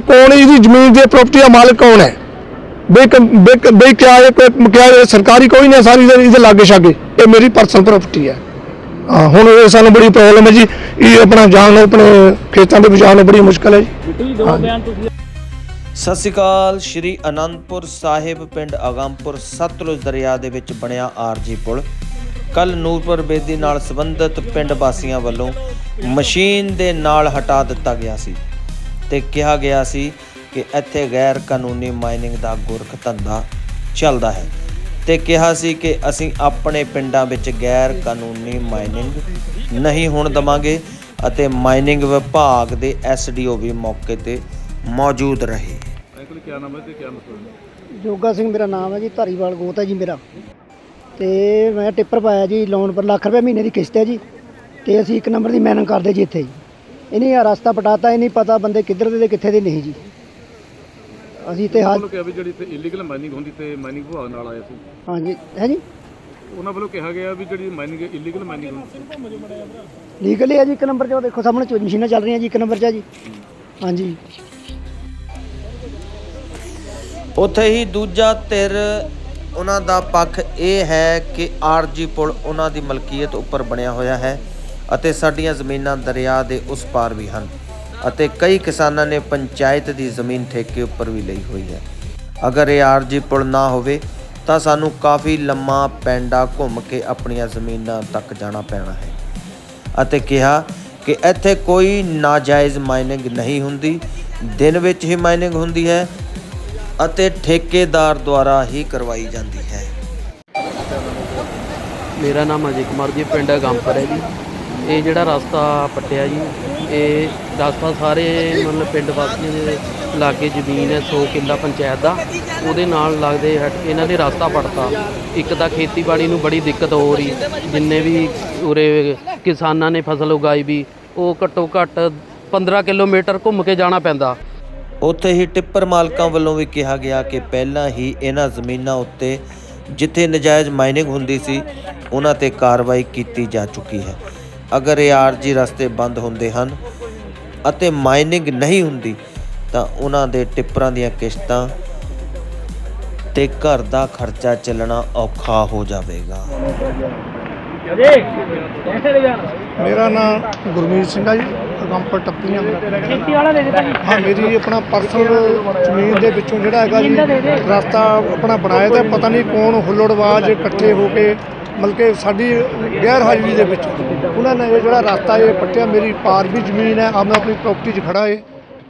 ਕੌਣ ਇਹਦੀ ਜ਼ਮੀਨ ਦੇ ਪ੍ਰਾਪਰਟੀ ਦਾ ਮਾਲਕ ਕੌਣ ਹੈ? ਬੇ ਕਿਆ ਹੈ ਕਿਆ ਹੈ, ਸਰਕਾਰੀ ਕੋਈ ਨਹੀਂ ਸਾਰੀ ਇਹਦੇ ਲਾਗੇ ਛਾਗੇ? ਇਹ ਮੇਰੀ ਪਰਸਨਲ ਪ੍ਰਾਪਰਟੀ ਹੈ। ਹੁਣ ਇਹ ਸਾਨੂੰ ਬੜੀ ਪ੍ਰੋਬਲਮ ਹੈ ਜੀ। ਇਹ ਆਪਣਾ ਜਾਣ ਆਪਣੇ ਖੇਤਾਂ ਦੇ ਵਿੱਚ ਨੂੰ ਬੜੀ ਮੁਸ਼ਕਲ ਹੈ ਜੀ। ਸਤਿ ਸ਼੍ਰੀ ਅਕਾਲ ਸ਼੍ਰੀ ਅਨੰਦਪੁਰ ਸਾਹਿਬ ਪਿੰਡ ਅਗੰਪੁਰ ਸਤਲੁਜ ਦਰਿਆ ਦੇ ਵਿੱਚ ਬਣਿਆ ਆਰਜੀ ਪੁਲ। ਕੱਲ ਨੂਰਪੁਰ ਬੇਦੀ ਨਾਲ ਸੰਬੰਧਿਤ ਪਿੰਡ ਵਾਸੀਆਂ ਵੱਲੋਂ ਮਸ਼ੀਨ ਦੇ ਨਾਲ ਹਟਾ ਦਿੱਤਾ ਗਿਆ ਸੀ। ਤੇ ਕਿਹਾ ਗਿਆ ਸੀ ਕਿ ਇੱਥੇ ਗੈਰ ਕਾਨੂੰਨੀ ਮਾਈਨਿੰਗ ਦਾ ਗੁਰਖ ਧੰਦਾ ਚੱਲਦਾ ਹੈ ਤੇ ਕਿਹਾ ਸੀ ਕਿ ਅਸੀਂ ਆਪਣੇ ਪਿੰਡਾਂ ਵਿੱਚ ਗੈਰ ਕਾਨੂੰਨੀ ਮਾਈਨਿੰਗ ਨਹੀਂ ਹੋਣ ਦਵਾਂਗੇ ਅਤੇ ਮਾਈਨਿੰਗ ਵਿਭਾਗ ਦੇ ਐਸਡੀਓ ਵੀ ਮੌਕੇ ਤੇ ਮੌਜੂਦ ਰਹੇ। ਜੋਗਾ ਸਿੰਘ ਮੇਰਾ ਨਾਮ ਹੈ ਜੀ ਧਾਰੀਵਾਲ ਗੋਤ ਹੈ ਜੀ ਮੇਰਾ। ਤੇ ਮੈਂ ਟਿੱਪਰ ਪਾਇਆ ਜੀ ਲੋਨ ਪਰ ਲੱਖ ਰੁਪਏ ਮਹੀਨੇ ਦੀ ਕਿਸ਼ਤ ਹੈ ਜੀ ਤੇ ਅਸੀਂ ਇੱਕ ਨੰਬਰ ਦੀ ਮੈਨਿੰਗ ਕਰਦੇ ਜੀ ਇੱਥੇ ਜੀ। ਇਹਨੇ ਆ ਰਸਤਾ ਪਟਾਤਾ ਇਹ ਨਹੀਂ ਪਤਾ ਬੰਦੇ ਕਿੱਧਰ ਦੇ ਤੇ ਕਿੱਥੇ ਦੇ ਨਹੀਂ ਜੀ। ਅਸੀਂ ਤੇ ਹਾਲ ਕਿਹਾ ਵੀ ਜਿਹੜੀ ਇੱਥੇ ਇਲੀਗਲ ਮਾਈਨਿੰਗ ਹੁੰਦੀ ਤੇ ਮਾਈਨਿੰਗ ਵਿਭਾਗ ਨਾਲ ਆਇਆ ਸੀ ਹਾਂਜੀ ਹੈ ਜੀ? ਉਹਨਾਂ ਵੱਲੋਂ ਕਿਹਾ ਗਿਆ ਵੀ ਜਿਹੜੀ ਮਾਈਨਿੰਗ ਇਲੀਗਲ ਮਾਈਨਿੰਗ ਹੁੰਦੀ। ਲੀਗਲੀ ਹੈ ਜੀ ਇੱਕ ਨੰਬਰ 'ਚ ਉਹ ਦੇਖੋ ਸਾਹਮਣੇ ਚੋ- ਮਸ਼ੀਨਾਂ ਚੱਲ ਰਹੀਆਂ ਜੀ ਇੱਕ ਨੰਬਰ 'ਚ ਹੈ ਜੀ। ਹਾਂਜੀ। ਉੱਥੇ ਹੀ ਦੂਜਾ ਧਿਰ ਉਹਨਾਂ ਦਾ ਪੱਖ ਇਹ ਹੈ ਕਿ ਆਰਜੀ ਪੁਲ ਉਹਨਾਂ ਦੀ ਮਲਕੀਅਤ ਉੱਪਰ ਬਣਿਆ ਹੋਇਆ ਹੈ। ਅਤੇ ਸਾਡੀਆਂ ਜ਼ਮੀਨਾਂ ਦਰਿਆ ਦੇ ਉਸ ਪਾਰ ਵੀ ਹਨ ਅਤੇ ਕਈ ਕਿਸਾਨਾਂ ਨੇ ਪੰਚਾਇਤ ਦੀ ਜ਼ਮੀਨ ਠੇਕੇ ਉੱਪਰ ਵੀ ਲਈ ਹੋਈ ਹੈ। ਅਗਰ ਇਹ ਆਰਜੀ ਪੁਲ ਨਾ ਹੋਵੇ, ਤਾਂ ਸਾਨੂੰ ਕਾਫੀ ਲੰਮਾ ਪੈਂਡਾ ਘੁੰਮ ਕੇ ਆਪਣੀਆਂ ਜ਼ਮੀਨਾਂ ਤੱਕ ਜਾਣਾ ਪੈਣਾ ਹੈ। ਅਤੇ ਕਿਹਾ ਕਿ ਇੱਥੇ ਕੋਈ ਨਾਜਾਇਜ਼ ਮਾਈਨਿੰਗ ਨਹੀਂ ਹੁੰਦੀ, ਦਿਨ ਵਿੱਚ ਹੀ ਮਾਈਨਿੰਗ ਹੁੰਦੀ ਹੈ ਅਤੇ ਠੇਕੇਦਾਰ ਦੁਆਰਾ ਹੀ ਕਰਵਾਈ ਜਾਂਦੀ ਹੈ। ਮੇਰਾ ਨਾਮ ਅਜੇ ਕੁਮਾਰ ਜੀ, ਪਿੰਡ ਗੰਪਰ ਹੈ ਜੀ। ਇਹ ਜਿਹੜਾ ਰਸਤਾ ਪੱਟਿਆ ਜੀ, ਇਹ ਰਸਤਾ ਸਾਰੇ ਮਤਲਬ ਪਿੰਡ ਵਾਸੀਆਂ ਦੇ ਲਾਗੇ ਜ਼ਮੀਨ ਹੈ 100 ਕਿੱਲਾ ਪੰਚਾਇਤ ਦਾ। ਉਹਦੇ ਨਾਲ ਲੱਗਦੇ ਹਟ- ਇਹਨਾਂ ਨੇ ਰਸਤਾ ਪੜਤਾ ਇੱਕ ਤਾਂ ਖੇਤੀਬਾੜੀ ਨੂੰ ਬੜੀ ਦਿੱਕਤ ਹੋ ਰਹੀ, ਜਿੰਨੇ ਵੀ ਉਰੇ ਕਿਸਾਨਾਂ ਨੇ ਫਸਲ ਉਗਾਈ ਵੀ, ਉਹ ਘੱਟੋ ਘੱਟ 15 ਕਿਲੋਮੀਟਰ ਘੁੰਮ ਕੇ ਜਾਣਾ ਪੈਂਦਾ। ਉੱਥੇ ਹੀ ਟਿੱਪਰ ਮਾਲਕਾਂ ਵੱਲੋਂ ਵੀ ਕਿਹਾ ਗਿਆ ਕਿ ਪਹਿਲਾਂ ਹੀ ਇਹਨਾਂ ਜ਼ਮੀਨਾਂ ਉੱਤੇ ਜਿੱਥੇ ਨਜਾਇਜ਼ ਮਾਈਨਿੰਗ ਹੁੰਦੀ ਸੀ, ਉਹਨਾਂ ਤੇ ਕਾਰਵਾਈ ਕੀਤੀ ਜਾ ਚੁੱਕੀ ਹੈ। ਅਗਰ ਇਹ ਆਰਜੀ ਰਸਤੇ ਬੰਦ ਹੁੰਦੇ ਹਨ ਅਤੇ ਮਾਈਨਿੰਗ ਨਹੀਂ ਹੁੰਦੀ ਤਾਂ ਉਹਨਾਂ ਦੇ ਟਿੱਪਰਾਂ ਦੀਆਂ ਕਿਸ਼ਤਾਂ ਤੇ ਘਰ ਦਾ ਖਰਚਾ ਚੱਲਣਾ ਔਖਾ ਹੋ ਜਾਵੇਗਾ। ਮੇਰਾ ਨਾਮ ਗੁਰਮੀਤ ਸਿੰਘ ਹੈ ਜੀ ਅਗੰਪਰ ਟੱਪੀਆਂ ਖੇਤੀ ਵਾਲਾ ਦੇ ਹਾਂ ਮੇਰੀ ਆਪਣਾ ਪਰਸਨਲ ਜ਼ਮੀਨ ਦੇ ਵਿੱਚੋਂ ਜਿਹੜਾ ਹੈਗਾ ਜੀ ਰਸਤਾ ਆਪਣਾ ਬਣਾਇਆ ਤਾਂ ਪਤਾ ਨਹੀਂ ਕੌਣ ਹੁੱਲੜਵਾਜ ਇਕੱਠੇ ਹੋ ਕੇ ਮਤਲਬ ਕਿ ਸਾਡੀ ਗੈਰ ਹਾਜ਼ਰੀ ਦੇ ਵਿੱਚ। ਉਹਨਾਂ ਨੇ ਇਹ ਜਿਹੜਾ ਰਸਤਾ ਇਹ ਪੱਟਿਆ, ਮੇਰੀ ਪਾਰ ਵੀ ਜ਼ਮੀਨ ਹੈ ਆ ਮੈਂ ਆਪਣੀ ਪ੍ਰਾਪਰਟੀ 'ਚ ਖੜਾ ਏ।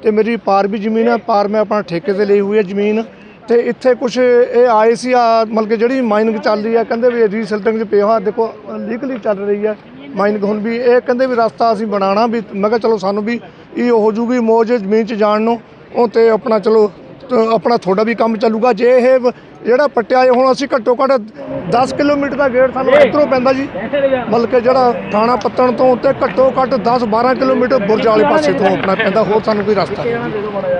ਤੇ ਮੇਰੀ ਪਾਰ ਵੀ ਜ਼ਮੀਨ ਹੈ, ਪਾਰ ਮੈਂ ਆਪਣਾ ਠੇਕੇ ਤੇ ਲਈ ਹੋਈ ਹੈ ਜ਼ਮੀਨ। ਤੇ ਇੱਥੇ ਕੁਝ ਇਹ ਆਏ ਸੀ ਆ ਮਤਲਬ ਕਿ ਜਿਹੜੀ ਮਾਈਨਿੰਗ ਚੱਲ ਰਹੀ ਹੈ, ਕਹਿੰਦੇ ਵੀ ਰੀਸੈਲਟਿੰਗ 'ਚ ਪਿਆ ਹੋਇਆ, ਦੇਖੋ ਲੀਗਲੀ ਚੱਲ ਰਹੀ ਹੈ ਮਾਈਨਿੰਗ ਹੁਣ ਵੀ। ਇਹ ਕਹਿੰਦੇ ਵੀ ਰਸਤਾ ਅਸੀਂ ਬਣਾਉਣਾ ਵੀ, ਮੈਂ ਕਿਹਾ ਚਲੋ ਸਾਨੂੰ ਵੀ ਇਹ ਹੋ ਜੂਗੀ ਮੌਜ ਜ਼ਮੀਨ 'ਚ ਜਾਣ ਨੂੰ। ਉਹ ਤੇ ਆਪਣਾ ਚਲੋ ਆਪਣਾ ਤੁਹਾਡਾ ਵੀ ਕੰਮ ਚੱਲੂਗਾ। ਜੇ ਇਹ ਜਿਹੜਾ ਪੱਟਿਆ ਹੁਣ ਅਸੀਂ ਘੱਟੋ ਘੱਟ 10 ਕਿਲੋਮੀਟਰ ਦਾ ਗੇੜ ਸਾਨੂੰ ਇੱਧਰੋਂ ਪੈਂਦਾ ਜੀ। ਮਤਲਬ ਕਿ ਜਿਹੜਾ ਥਾਣਾ ਪੱਤਣ ਤੋਂ ਉੱਤੇ ਘੱਟੋ ਘੱਟ 10 12 ਕਿਲੋਮੀਟਰ ਬੁਰਜ ਵਾਲੇ ਪਾਸੇ ਤੋਂ ਆਪਣਾ ਪੈਂਦਾ ਹੋਰ ਸਾਨੂੰ ਕੋਈ ਰਸਤਾ ਨਹੀਂ।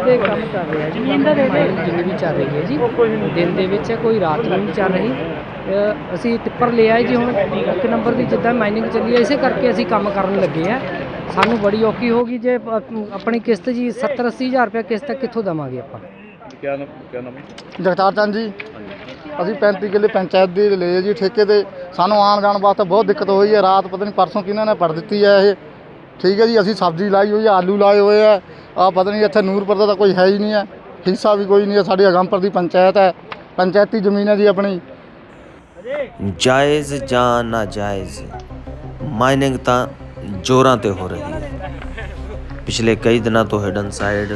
ਤੇ ਕੰਮ ਕਰ ਰਿਹਾ ਜੀ। ਮਾਈਨਿੰਗ ਜਿੰਨੀ ਵੀ ਚੱਲ ਰਹੀ ਹੈ ਜੀ। ਦਿਨ ਦੇ ਵਿੱਚ ਹੈ, ਕੋਈ ਰਾਤ ਨੂੰ ਨਹੀਂ ਚੱਲ ਰਹੀ। ਅ, ਅਸੀਂ ਟਿੱਪਰ ਲਿਆ ਹੈ ਜੀ ਹੁਣ। ਇੱਕ ਨੰਬਰ ਦੀ ਜਿੱਦਾਂ ਮਾਈਨਿੰਗ ਚੱਲੀ ਹੈ ਇਸੇ ਕਰਕੇ ਅਸੀਂ ਕੰਮ ਕਰਨ ਲੱਗੇ ਆ ਸਾਨੂੰ ਬੜੀ ਔਖੀ ਹੋਗੀ ਜੇ ਅ, ਆਪਣੀ ਕਿਸ਼ਤ ਜੀ 70 80 ਹਜ਼ਾਰ ਰੁਪਏ ਕਿਸ਼ਤ ਕਿੱਥੋਂ ਦੇਵਾਂਗੇ ਆਪਾਂ? ਕਿਆ ਨਾਮ ਕਿਆ ਨਾਮ ਹੈ? ਜਗਤਾਰ ਚੰਦ ਜੀ। ਅਸੀਂ 35 ਕਿੱਲੇ ਪੰਚਾਇਤ ਦੀ ਲਏ ਜੀ, ਠੇਕੇ ਤੇ ਸਾਨੂੰ ਆਉਣ ਜਾਣ ਵਾਸਤੇ ਬਹੁਤ ਦਿੱਕਤ ਹੋਈ ਹੈ। ਰਾਤ ਪਤਾ ਨਹੀਂ ਪਰਸੋਂ ਕਿਹਨਾਂ ਨੇ ਪੜ ਦਿੱਤੀ ਹੈ ਇਹ। ਠੀਕ ਹੈ ਜੀ, ਅਸੀਂ ਸਬਜ਼ੀ ਲਾਈ ਹੋਈ ਹੈ, ਆਲੂ ਲਾਏ ਹੋਏ ਆ ਆ ਪਤਾ ਨਹੀਂ ਇੱਥੇ ਨੂਰਪੁਰ ਦਾ ਤਾਂ ਕੋਈ ਹੈ ਹੀ ਨਹੀਂ ਹੈ। ਹਿੱਸਾ ਵੀ ਕੋਈ ਨਹੀਂ ਹੈ, ਸਾਡੀ ਅਗੰਪੁਰ ਦੀ ਪੰਚਾਇਤ ਹੈ। ਪੰਚਾਇਤੀ ਜ਼ਮੀਨ ਹੈ ਜੀ ਆਪਣੀ। ਜਾਇਜ਼ ਜਾਂ ਨਾਜਾਇਜ਼, ਮਾਈਨਿੰਗ ਤਾਂ ਜ਼ੋਰਾਂ ਤੇ ਹੋ ਰਹੀ ਹੈ। ਪਿਛਲੇ ਕਈ ਦਿਨਾਂ ਤੋਂ ਹਿਡਨ ਸਾਈਡ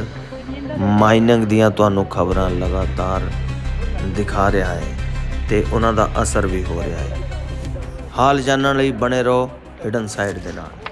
ਮਾਈਨਿੰਗ ਦੀਆਂ ਤੁਹਾਨੂੰ ਖਬਰਾਂ ਲਗਾਤਾਰ ਦਿਖਾ ਰਿਹਾ ਹੈ ਤੇ ਉਹਨਾਂ ਦਾ ਅਸਰ ਵੀ ਹੋ ਰਿਹਾ ਹੈ। ਹਾਲ ਜਾਣਨ ਲਈ ਬਣੇ ਰਹੋ ਹਿਡਨ ਸਾਈਡ ਦੇ ਨਾਲ।